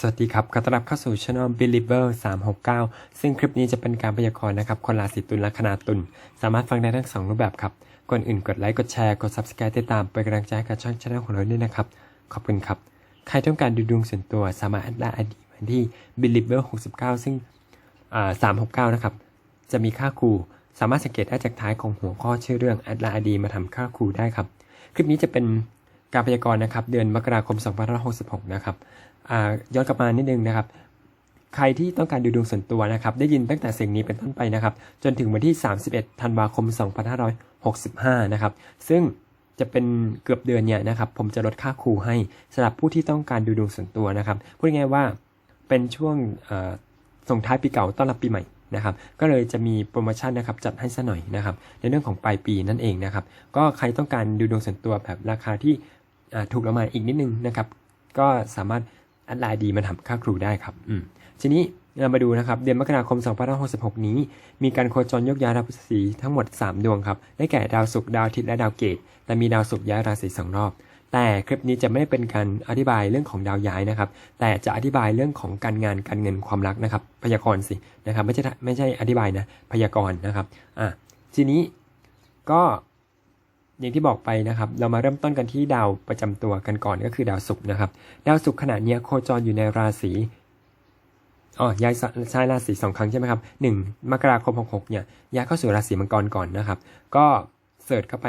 สวัสดีครับ ขอต้อนรับเข้าสู่ช่อง Believer 369 ซึ่งคลิปนี้จะเป็นการพยากรณ์นะครับ คนราศีตุลและคณาตุล สามารถฟังได้ทั้งสองรูปแบบครับ ก่อนอื่นกดไลค์ กดแชร์ กด Subscribe ติดตามเป็นกำลังใจกับช่องช anel ของเราด้วยนะครับ ขอบคุณครับ ใครต้องการดูดวงส่วนตัวสามารถแอดไลน์อดีมาที่ Believer 69 ซึ่งอ่า369 นะครับ จะมีค่าครู สามารถสังเกตได้จากท้ายของหัวข้อชื่อเรื่องแอดไลน์อดีมาทำค่าครูได้ครับ คลิปนี้จะเป็นการพยากรณ์นะครับ เดือนมกราคม 2566 นะครับ ย้อนกลับมานิดนึงนะครับ ใครที่ต้องการดูดวงส่วนตัวนะครับ ได้ยินตั้งแต่สียงนี้เป็นต้นไปนะครับ จนถึงวันที่ 31 ธันวาคม 2565 นะครับ ซึ่งจะเป็นเกือบเดือนเนี่ยนะครับ ผมจะลดค่าครูให้สำหรับผู้ที่ต้องการดูดวงส่วนตัวนะครับ พูดง่ายว่าเป็นช่วงส่งท้ายปีเก่าต้อนรับปีใหม่นะครับ ก็เลยจะมีโปรโมชั่นนะครับจัดให้ซะหน่อยนะครับ ในเรื่องของปลายปีนั่นเองนะครับ ก็ใครต้องการดูดวงส่วนตัวแบบราคาที่ถูกลงมาอีกนิดนึงนะครับ ก็สามารถ แอดไลน์ดีมาทำค่าครูได้ครับอืมทีนี้เรามาดูนะครับเดือนมกราคม 2566 นี้ มีการโคจรยกย้ายราศีทั้งหมด 3 ดวงครับ ได้แก่ดาวศุกร์ดาวอาทิตย์และดาวเกตแต่มีดาวศุกร์ย้ายราศีสองรอบ แต่คลิปนี้จะไม่ได้เป็นการอธิบายเรื่องของดาวย้ายนะครับ แต่จะอธิบายเรื่องของการงานการเงินความรักนะครับ พยากรณ์สินะครับ ไม่ใช่ไม่ใช่อธิบายนะ พยากรณ์นะครับ อะทีนี้ก็ อย่างที่บอกไปนะครับ เรามาเริ่มต้นกันที่ดาวประจำตัวกันก่อนก็คือดาวศุกร์นะครับ ดาวศุกร์ขณะนี้โคจรอยู่ในราศีอ๋อย้ายใช้ราศีสองครั้งใช่ไหมครับหนึ่งมกราคมหกหกเนี่ยย้ายเข้าสู่ราศีมังกรก่อนนะครับ ก็เสิร์ชเข้าไป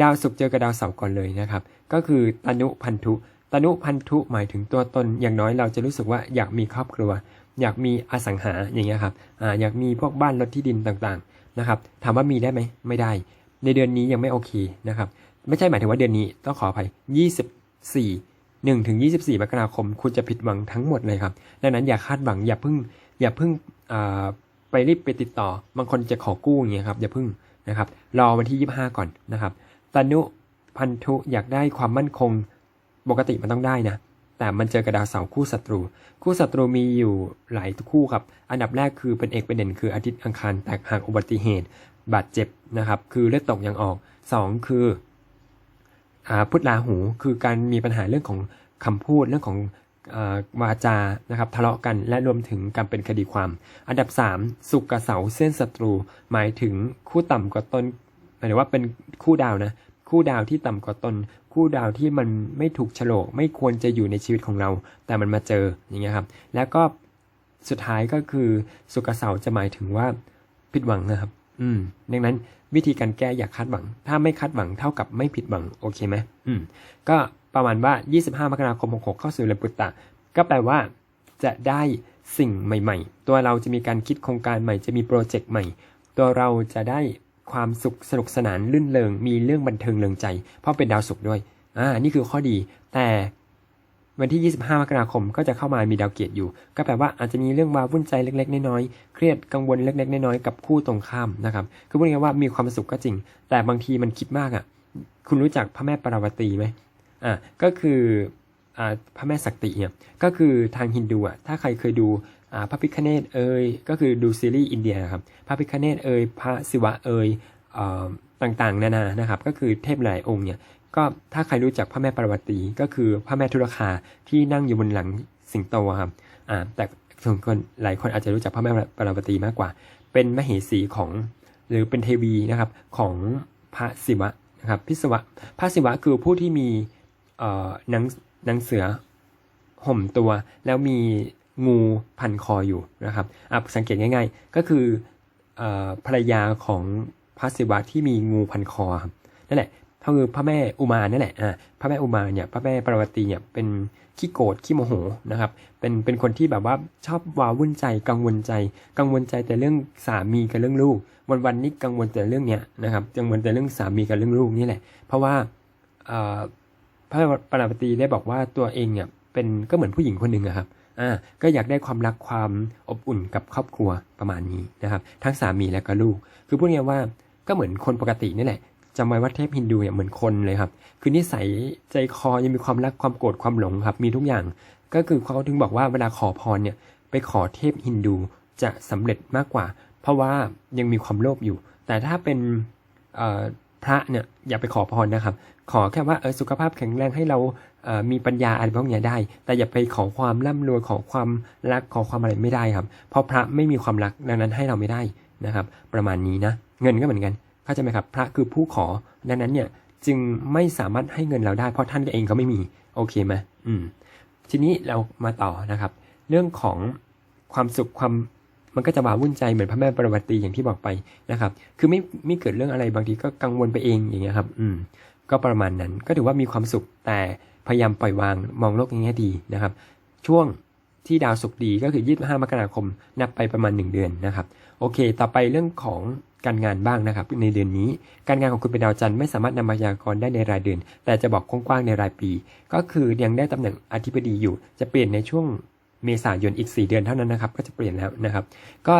ดาวศุกร์เจอกับดาวเสาร์ก่อนเลยนะครับ ก็คือตนุพันธุตนุพันธุหมายถึงตัวตนอย่างน้อยเราจะรู้สึกว่าอยากมีครอบครัว อยากมีอสังหาอย่างเงี้ยครับอ่าอยากมีพวกบ้านรถที่ดินต่างๆนะครับ ถามว่ามีได้ไหมไม่ได้ ในเดือนนี้ยังไม่โอเคนะครับ ไม่ใช่หมายถึงว่าเดือนนี้ต้องขออภัย 24 1ถึง24 มกราคม คุณจะผิดหวังทั้งหมดเลยครับ ดังนั้นอย่าคาดหวังอย่าพิ่ง อย่าพิ่งไปรีบไปติดต่อ บางคนจะขอกู้อย่างเงี้ยครับ อย่าพิ่งนะครับ รอวันที่ 25 ก่อนนะครับตนุพันธุอยากได้ความมั่นคง ปกติมันต้องได้นะ แต่มันเจอกับดาวเสาคู่ศัตรู คู่ศัตรูมีอยู่หลายคู่ครับ อันดับแรกคือเป็นเอกเป็นเด่นคืออาทิตย์อังคารแตกหักอุบัติเหตุ บาดเจ็บนะครับ คือเลือดตกยังออกสองคืออพุทธลาหูคือการมีปัญหาเรื่องของคำพูดเรื่องของวาจานะครับทะเลาะกันและรวมถึงการเป็นคดีความ อันดับ 3 สุกกับเสาเส้นศัตรู หมายถึงคู่ต่ำกว่าตนหมายถึงว่าเป็นคู่ดาวนะคู่ดาวที่ต่ำกว่าตน คู่ดาวที่มันไม่ถูกฉลก ไม่ควรจะอยู่ในชีวิตของเรา แต่มันมาเจออย่างเงี้ยครับ แล้วก็สุดท้ายก็คือสุกเสาจะหมายถึงว่าผิดหวังนะครับ อืม ดังนั้นวิธีการแก้อย่าคาดหวัง ถ้าไม่คาดหวังเท่ากับไม่ผิดหวัง โอเคไหมอืม ก็ประมาณว่า 25 มกราคม 66 เข้าสู่เรือนปุตตะ ก็แปลว่า จะได้สิ่งใหม่ ๆ ตัวเราจะมีการคิดโครงการใหม่ จะมีโปรเจกต์ใหม่ ตัวเราจะได้ความสุขสนุกสนานลื่นเริงมีเรื่องบันเทิงเริงใจ เพราะเป็นดาวศุกร์ด้วย อ่า นี่คือข้อดี แต่ วันที่ 25 มกราคมก็จะเข้ามามีดาวเกียรติอยู่ ก็แปลว่าอาจจะมีเรื่องวาวุ่นใจเล็ก ๆ น้อยๆเครียดกังวลเล็ก ๆ น้อยๆกับคู่ตรงข้ามนะครับคือพูดง่ายๆว่ามีความสุขก็จริง แต่บางทีมันคิดมากอะ คุณรู้จักพระแม่ปาราวตีไหมอ่าก็คืออ่าพระแม่สักติเนี่ยก็คือทางฮินดูอะถ้าใครเคยดูอ่าพระพิคเนตเอยก็คือดูซีรีส์อินเดียนะครับพระพิคเนตเอยพระศิวะเอยเอ่อต่างๆ นานานะครับ ก็คือเทพหลายองค์เนี่ย ก็ถ้าใครรู้จักพระแม่ปารวตีก็คือพระแม่ธุรคาที่นั่งอยู่บนหลังสิงโตครับอ่าแต่ส่วนคนหลายคนอาจจะรู้จักพระแม่ปารวตีมากกว่า เป็นมเหสีของหรือเป็นเทวีนะครับของพระศิวะนะครับพิศวะพระศิวะคือผู้ที่มีเอ่อหนังหนังเสือห่มตัว แล้วมีงูพันคออยู่นะครับอะสังเกตง่าย ๆ ก็คืออภรรยาของพระศิวะที่มีงูพันคอครับนั่นแหละ ก็คือพระแม่อุมาเนั่นแหละอ่าพระแม่อุมาเนี่ยพระแม่ปารวตีเนี่ยเป็นขี้โกรธขี้โมโหนะครับ เป็นเป็นคนที่แบบว่าชอบวาวุ่นใจกังวลใจ กังวลใจแต่เรื่องสามีกับเรื่องลูก วันวันนี้กังวลแต่เรื่องเนี้ยนะครับกังวลแต่เรื่องสามีกับเรื่องลูกนี่แหละ เพราะว่าอ่อพระปารวตีได้บอกว่าตัวเองเนี่ยเป็นก็เหมือนผู้หญิงคนหนึ่งครับอ่าก็อยากได้ความรักความอบอุ่นกับครอบครัวประมาณนี้นะครับ ทั้งสามีและก็ลูก คือพูดง่ายๆว่าก็เหมือนคนปกตินี่แหละ จำไว้ว่าเทพฮินดูเนี่ยเหมือนคนเลยครับ คือนิสัยใจคอยังมีความรักความโกรธความหลงครับ มีทุกอย่าง ก็คือเขาถึงบอกว่าเวลาขอพรเนี่ยไปขอเทพฮินดูจะสำเร็จมากกว่า เพราะว่ายังมีความโลภอยู่ แต่ถ้าเป็นพระเนี่ยอย่าไปขอพรนะครับ ขอแค่ว่าเออสุขภาพแข็งแรงให้เรามีปัญญาอะไรพวกนี้ได้ แต่อย่าไปขอความร่ำรวยขอความรักขอความอะไรไม่ได้ครับ เพราะพระไม่มีความรักดังนั้นให้เราไม่ได้นะครับ ประมาณนี้นะ เงินก็เหมือนกัน เข้าใจไหมครับ พระคือผู้ขอดังนั้นเนี่ยจึงไม่สามารถให้เงินเราได้ เพราะท่านเองก็ไม่มี โอเคไหมอืม ทีนี้เรามาต่อนะครับ เรื่องของความสุขความมันก็จะวาวุ่นใจเหมือนพระแม่ปรวตีอย่างที่บอกไปนะครับ คือไม่ไม่เกิดเรื่องอะไรบางทีก็กังวลไปเองอย่างเงี้ยครับ อืม ก็ประมาณนั้นก็ถือว่ามีความสุขแต่พยายามปล่อยวางมองโลกในแง่ดีนะครับ ช่วงที่ดาวสุขดีก็คือ 25 มกราคม นับไปประมาณ 1 เดือนนะครับ โอเค ต่อไปเรื่องของ การงานบ้างนะครับ ในเดือนนี้ การงานของคุณเป็นดาวจันทร์ไม่สามารถนำมายากรณ์ได้ในรายเดือน แต่จะบอกกว้างๆในรายปี ก็คือยังได้ตำแหน่งอธิบดีอยู่ จะเปลี่ยนในช่วงเมษายนอีก 4 เดือนเท่านั้นนะครับ ก็จะเปลี่ยนแล้วนะครับ ก็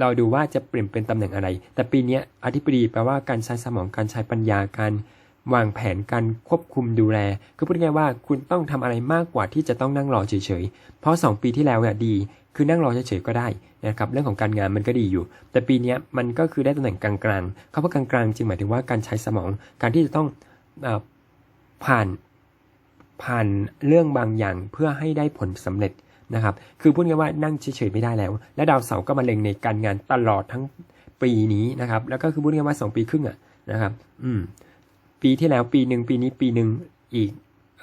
เราดูว่าจะเปลี่ยนเป็นตำแหน่งอะไร แต่ปีนี้อธิบดีแปลว่าการใช้สมองการใช้ปัญญาการ วางแผนการควบคุมดูแล คือพูดง่ายว่าคุณต้องทำอะไรมากกว่าที่จะต้องนั่งรอเฉยๆ เพราะ 2 ปีที่แล้วเนี่ยดี คือนั่งรอเฉยๆก็ได้นะครับเรื่องของการงานมันก็ดีอยู่ แต่ปีนี้มันก็คือได้ตำแหน่งกลางๆคำว่ากลางๆ จึงหมายถึงว่าการใช้สมอง การที่จะต้องอผ่านผ่านเรื่องบางอย่างเพื่อให้ได้ผลสำเร็จนะครับ คือพูดง่ายว่านั่งเฉยๆไม่ได้แล้ว และดาวเสาร์ก็มาเล็งในการงานตลอดทั้งปีนี้นะครับ แล้วก็คือพูดง่ายว่า 2 ปีครึ่งอะนะครับ อืม ปีที่แล้วปีหนึ่งปีนี้ปีหนึ่งอีก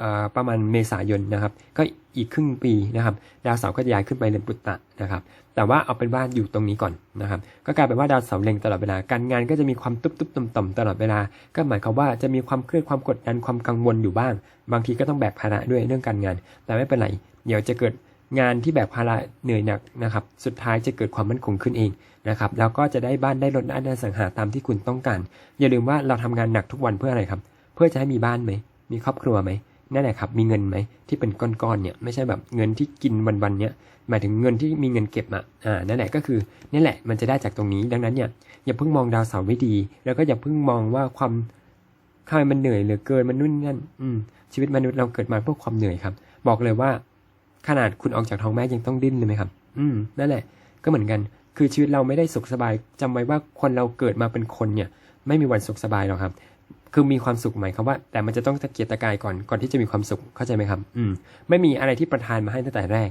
อประมาณเมษายนนะครับ ก็อีกครึ่งปีนะครับ ดาวเสาร์ก็ย้ายขึ้นไปเรือนปุตตะนะครับ แต่ว่าเอาเป็นว่าอยู่ตรงนี้ก่อนนะครับ ก็กลายเป็นว่าดาวเสาร์เล็งตลอดเวลา การงานก็จะมีความตุ๊บตุ๊บต่ำต่ำตลอดเวลา ก็หมายความว่าจะมีความเครียดความกดดันความกังวลอยู่บ้าง บางทีก็ต้องแบกภาระด้วยเรื่องการงาน แต่ไม่เป็นไร เดี๋ยวจะเกิด งานที่แบกภาระเหนื่อยหนักนะครับ สุดท้ายจะเกิดความมั่นคงขึ้นเองนะครับ แล้วก็จะได้บ้านได้รถได้อสังหาตามที่คุณต้องการ อย่าลืมว่าเราทำงานหนักทุกวันเพื่ออะไรครับ เพื่อจะให้มีบ้านไหม มีครอบครัวไหมนั่นแหละครับ มีเงินไหมที่เป็นก้อนๆเนี่ยไม่ใช่แบบเงินที่กินวันๆเนี่ยหมายถึงเงินที่มีเงินเก็บอะอ่านั่นแหละก็คือนี่แหละมันจะได้จากตรงนี้ดังนั้นเนี่ยอย่าเพิ่งมองดาวเสาร์ไม่ดี แล้วก็อย่าเพิ่งมองว่าความทำไมมันเหนื่อยเหลือเกินมันนู่นนั่นอืมชีวิตมนุษย์เราเกิดมาเพื่อความเหนื่อยครับ บอกเลยว่า ขนาดคุณออกจากท้องแม่ยังต้องดิ้นเลยไหมครับ อืม นั่นแหละ ก็เหมือนกัน คือชีวิตเราไม่ได้สุขสบายจำไว้ว่าคนเราเกิดมาเป็นคนเนี่ย ไม่มีวันสุขสบายหรอกครับ คือมีความสุขหมายความว่า แต่มันจะต้องตะเกียกตะกายก่อน ก่อนที่จะมีความสุข เข้าใจไหมครับ อืม ไม่มีอะไรที่ประทานมาให้ตั้งแต่แรก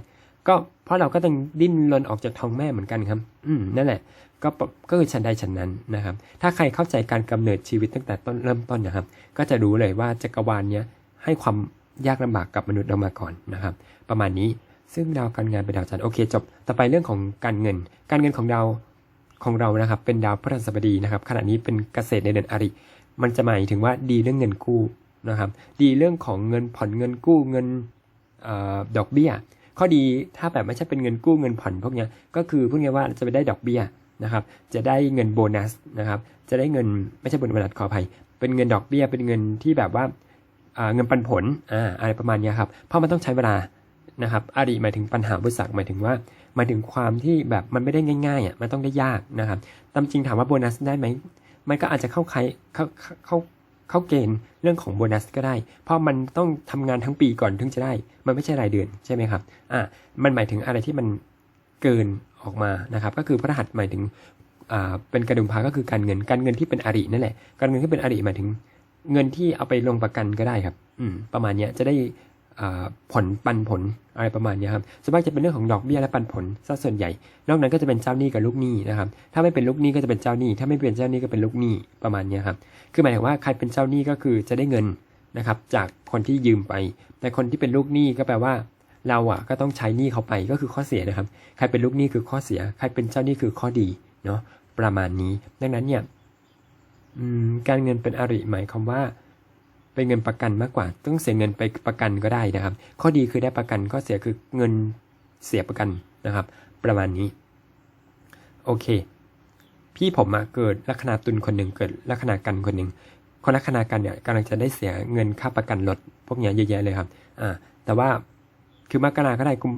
ก็เพราะเราก็ต้องดิ้นรนออกจากท้องแม่เหมือนกันครับ อืม นั่นแหละ ก็ ก็คือฉันใดฉันนั้นนะครับ ถ้าใครเข้าใจการกำเนิดชีวิตตั้งแต่ต้นเริ่มต้นนะครับ ก็จะรู้เลยว่าจักรวาลเนี้ยให้ความ ยากลำบากกับมนุษย์เรามาก่อนนะครับ ประมาณนี้ซึ่งดาวการงานเป็นดาวจันทร์โอเคจบ ต่อไปเรื่องของการเงิน การเงินของดาวของเรานะครับ เป็นดาวพฤหัสบดีนะครับ ขณะนี้เป็นเกษตรในเดือนอริ มันจะหมายถึงว่าดีเรื่องเงินกู้นะครับ ดีเรื่องของเงินผ่อนเงินกู้เงินออดอกเบี้ย ข้อดีถ้าแบบไม่ใช่เป็นเงินกู้เงินผ่อนพวกเนี้ยก็คือพูดง่ายว่าจะไปได้ดอกเบี้ยนะครับ จะได้เงินโบนัสนะครับ จะได้เงินไม่ใช่โบนัสขออภัย เป็นเงินดอกเบี้ย เป็นเงินที่แบบว่า เงินปันผลอ่าอะไรประมาณนี้ครับ เพราะมันต้องใช้เวลานะครับอารีหมายถึงปัญหาบุษักหมายถึงว่าหมายถึงความที่แบบมันไม่ได้ง่ายๆอะมันต้องได้ยากนะครับตามจริงถามว่าโบนัสได้ไหมมันก็อาจจะเข้าใครเข้าเข้าเข้าเกณฑ์เรื่องของโบนัสก็ได้ เพราะมันต้องทำงานทั้งปีก่อนถึงจะได้ มันไม่ใช่รายเดือนใช่ไหมครับอ่ามันหมายถึงอะไรที่มันเกินออกมานะครับ ก็คือพระหัสหมายถึงอ่าเป็นกระดุมพาก็คือการเงินการเงินที่เป็นอรินั่นแหละ การเงินที่เป็นอริหมายถึง เงินที่เอาไปลงประกันก็ได้ครับ อืม ประมาณเนี้ยจะได้อ่าผลปันผลอะไรประมาณนี้ครับส่วนมากจะเป็นเรื่องของดอกเบี้ยและปันผลซะส่วนใหญ่ นอกนั้นก็จะเป็นเจ้าหนี้กับลูกหนี้นะครับ ถ้าไม่เป็นลูกหนี้ก็จะเป็นเจ้าหนี้ ถ้าไม่เป็นเจ้าหนี้ก็เป็นลูกหนี้ประมาณนี้ครับ คือหมายถึงว่าใครเป็นเจ้าหนี้ก็คือจะได้เงินนะครับ จากคนที่ยืมไป แต่คนที่เป็นลูกหนี้ก็แปลว่า เราอะก็ต้องใช้หนี้เขาไปก็คือข้อเสียนะครับ ใครเป็นลูกหนี้คือข้อเสีย ใครเป็นเจ้าหนี้คือข้อดีเนาะประมาณนี้ ดังนั้นเนี่ย การเงินเป็นอริหมายความว่าเป็นเงินประกันมากกว่า ต้องเสียเงินไปประกันก็ได้นะครับ ข้อดีคือได้ประกันข้อเสียคือเงินเสียประกันนะครับ ประมาณนี้ โอเค พี่ผมอะเกิดลัคนาตุลคนหนึ่งเกิดลัคนากันคนหนึ่งคนลัคนากันเนี่ยกำลังจะได้เสียเงินค่าประกันรถพวกนี้เยอะแยะเลยครับ อ่า แต่ว่า คือมกราก็ได้กุม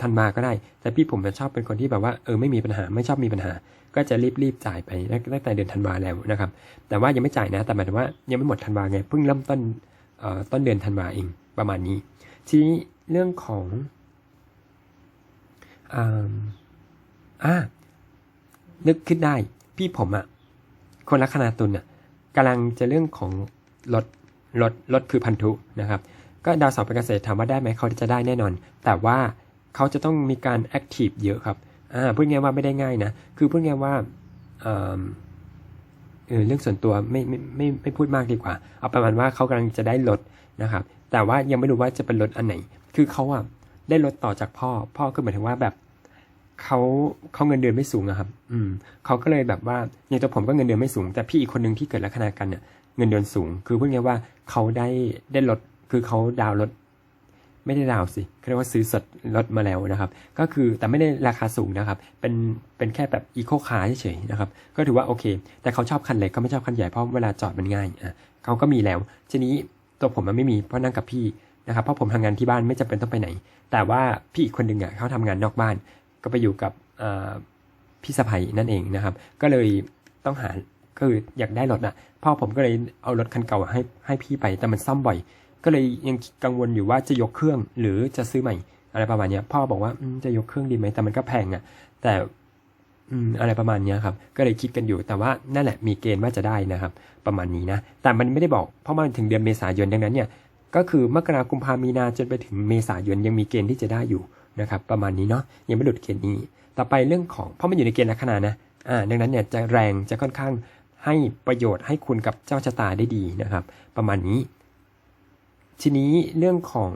ธันมาก็ได้ แต่พี่ผมจะชอบเป็นคนที่แบบว่าเออไม่มีปัญหาไม่ชอบมีปัญหา ก็จะรีบรีบจ่ายไปตั้งแต่เดือนธันวาแล้วนะครับ แต่ว่ายังไม่จ่ายนะ แต่หมายถึงว่ายังไม่หมดธันวาไงเพิ่งเริ่มต้นต้นเดือนธันวาเองประมาณนี้ ทีนี้เรื่องของอ่านึกขึ้นได้ พี่ผมอะคนลัคนาตุลอะกำลังจะเรื่องของรถรถรถคือพันธุนะครับ ก็ดาวเสาร์เป็นเกษตรถามว่าได้ไหมเขาจะได้แน่นอน แต่ว่าเขาจะต้องมีการแอคทีฟเยอะครับอ่าพูดง่ายว่าไม่ได้ง่ายนะ คือพูดง่ายว่าเออเรื่องส่วนตัวไม่ไม่ไม่ไม่พูดมากดีกว่า เอาประมาณว่าเขากำลังจะได้รถนะครับ แต่ว่ายังไม่รู้ว่าจะเป็นรถอันไหน คือเขาอะได้รถต่อจากพ่อ พ่อก็หมายถึงว่าแบบเขาเขาเงินเดือนไม่สูงอะครับ อืมเขาก็เลยแบบว่าอย่างตัวผมก็เงินเดือนไม่สูง แต่พี่อีกคนหนึ่งที่เกิดลัคนากันเนี่ยเงินเดือนสูง คือพูดง่ายว่าเขาได้ได้รถ คือเขาดาวน์รถไม่ได้ดาวสิเขาเรียกว่าซื้อสดรถมาแล้วนะครับ ก็คือแต่ไม่ได้ราคาสูงนะครับ เป็นเป็นแค่แบบอีโคคาร์เฉยๆนะครับ ก็ถือว่าโอเค แต่เขาชอบคันเล็กเขาไม่ชอบคันใหญ่เพราะเวลาจอดมันง่ายอะเขาก็มีแล้ว ทีนี้ตัวผมมันไม่มีเพราะนั่งกับพี่นะครับ เพราะผมทำงานที่บ้านไม่จำเป็นต้องไปไหน แต่ว่าพี่อีกคนหนึ่งอะเขาทำงานนอกบ้าน ก็ไปอยู่กับพี่สะใภ้นั่นเองนะครับ ก็เลยต้องหาก็คืออยากได้รถอะพ่อผมก็เลยเอารถคันเก่าให้ให้พี่ไปแต่มันซ่อมบ่อย ก็เลยยังกังวลอยู่ว่าจะยกเครื่องหรือจะซื้อใหม่ อะไรประมาณนี้พ่อบอกว่าจะยกเครื่องดีไหมแต่มันก็แพงอะ แต่อืมอะไรประมาณนี้ครับ ก็เลยคิดกันอยู่ แต่ว่านั่นแหละมีเกณฑ์ว่าจะได้นะครับ ประมาณนี้นะ แต่มันไม่ได้บอก เพราะมันถึงเดือนเมษายนดังนั้นเนี่ย ก็คือมกราคมพามีนาจนไปถึงเมษายนยังมีเกณฑ์ที่จะได้อยู่นะครับ ประมาณนี้เนาะ ยังไม่หลุดเกณฑ์นี้ ต่อไปเรื่องของ เพราะมันอยู่ในเกณฑ์ลัคนานะ อ่า ดังนั้นเนี่ยจะแรงจะค่อนข้างให้ประโยชน์ให้คุณกับเจ้าชะตาได้ดีนะครับ ประมาณนี้ ทีนี้เรื่องของ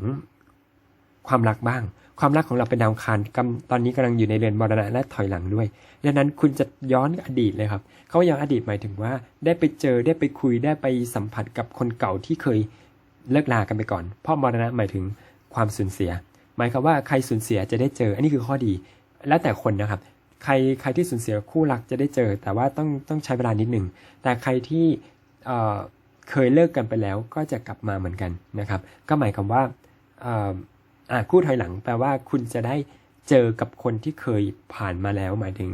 ความรักบ้าง ความรักของเราเป็นดาวคารกำตอนนี้กำลังอยู่ในเรือนมรณะและถอยหลังด้วย ดังนั้นคุณจะย้อนอดีตเลยครับ เขาว่าย้อนอดีตหมายถึงว่า ได้ไปเจอได้ไปคุยได้ไปสัมผัสกับคนเก่าที่เคยเลิกลากันไปก่อน เพราะมรณะหมายถึงความสูญเสีย หมายความว่าใครสูญเสียจะได้เจอ อันนี้คือข้อดี แล้วแต่คนนะครับ ใครใครที่สูญเสียคู่รักจะได้เจอ แต่ว่าต้องต้องใช้เวลานิดหนึ่ง แต่ใครที่ เคยเลิกกันไปแล้วก็จะกลับมาเหมือนกันนะครับ ก็หมายความว่าอ่าคู่ถอยหลังแปลว่าคุณจะได้เจอกับคนที่เคยผ่านมาแล้ว หมายถึง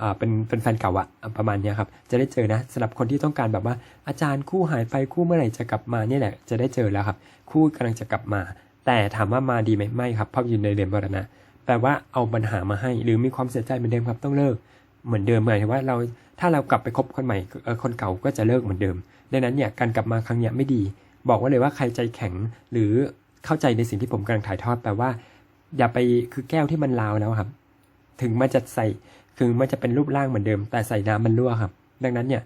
อ่าเป็นเป็นแฟนเก่าอะประมาณนี้ครับจะได้เจอนะสำหรับคนที่ต้องการแบบว่า อาจารย์คู่หายไปคู่เมื่อไหร่จะกลับมาเนี่ยแหละจะได้เจอแล้วครับ คู่กำลังจะกลับมา แต่ถามว่ามาดีไหมไม่ครับเพราะอยู่ในเรือนมรณะแปลว่าเอาปัญหามาให้ หรือมีความเสียใจเหมือนเดิมครับต้องเลิก เหมือนเดิมหมายถึงว่าเราถ้าเรากลับไปคบคนใหม่คนเก่าก็จะเลิกเหมือนเดิม ดังนั้นเนี่ยการกลับมาครั้งเนี้ยไม่ดี บอกว่าเลยว่าใครใจแข็งหรือเข้าใจในสิ่งที่ผมกำลังถ่ายทอดแปลว่า อย่าไปคือแก้วที่มันลาวแล้วครับ ถึงมันจะใส่ถึงมันจะเป็นรูปร่างเหมือนเดิม แต่ใส่น้ำมันรั่วครับ ดังนั้นเนี่ย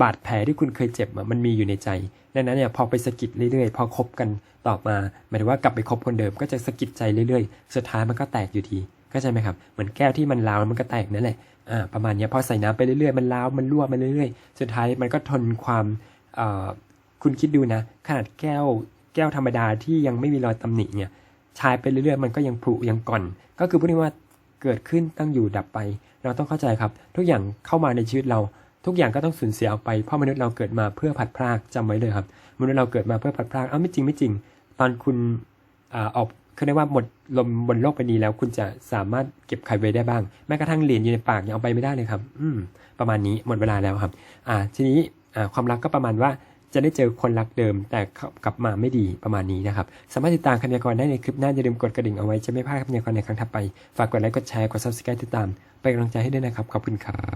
บาดแผลที่คุณเคยเจ็บมันมีอยู่ในใจ ดังนั้นเนี่ยพอไปสะกิดเรื่อยๆ พอคบกันต่อมาหมายถึงว่ากลับไปคบคนเดิมก็จะสะกิดใจเรื่อยๆ สุดท้ายมันก็แตกอยู่ดี เข้าใจไหมครับ เหมือนแก้วที่มันลาวมันก็แตกนั่นแหละอ่าประมาณนี้พอใส่น้ำไปเรื่อยๆมันลาวมันรั่วมันเรื่อยๆ สุดท้ายมันก็ทนความเอ่อคุณคิดดูนะ ขนาดแก้วแก้วธรรมดาที่ยังไม่มีรอยตำหนิเนี่ยใชายไปเรื่อยๆมันก็ยังผุยังก่อน ก็คือพูดง่ายว่าเกิดขึ้นตั้งอยู่ดับไป เราต้องเข้าใจครับ ทุกอย่างเข้ามาในชีวิตเราทุกอย่างก็ต้องสูญเสียออกไป เพราะมนุษย์เราเกิดมาเพื่อผัดพรากจำไว้เลยครับ มนุษย์เราเกิดมาเพื่อผัดพรากเอ้าไม่จริงไม่จริง ตอนคุณอ่าออก คือได้ว่าหมดลมบนโลกใบนี้แล้ว คุณจะสามารถเก็บใครไว้ได้บ้าง แม้กระทั่งเหรียญอยู่ในปากยังเอาไปไม่ได้เลยครับ อืม ประมาณนี้หมดเวลาแล้วครับ อ่า ทีนี้อ่าความรักก็ประมาณว่าจะได้เจอคนรักเดิมแต่กลับมาไม่ดีประมาณนี้นะครับ สามารถติดตามคำพยากรณ์ได้ในคลิปหน้าอย่าลืมกดกระดิ่งเอาไว้จะไม่พลาดคำพยากรณ์ในครั้งถัดไป ฝากกดไลค์กดแชร์กด subscribe ติดตาม เป็นกำลังใจให้ด้วยนะครับขอบคุณครับ